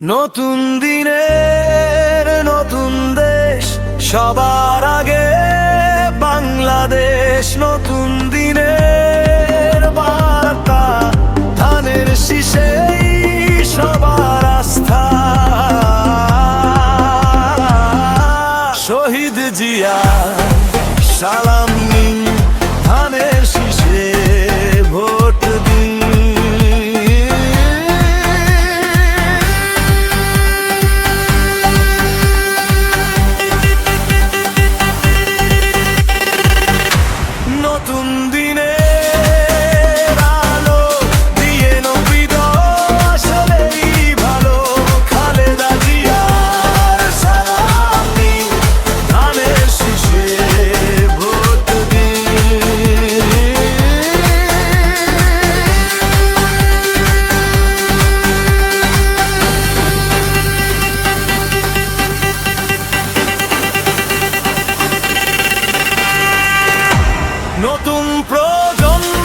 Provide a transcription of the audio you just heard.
নতুন দিনের নতুন দেশ, সবার আগে বাংলাদেশ। নতুন দিনের বার্তা, ধানের শিষে সবার আস্থা। শহীদ জিয়া, সালাম দিনে নতুন প্রজন্ম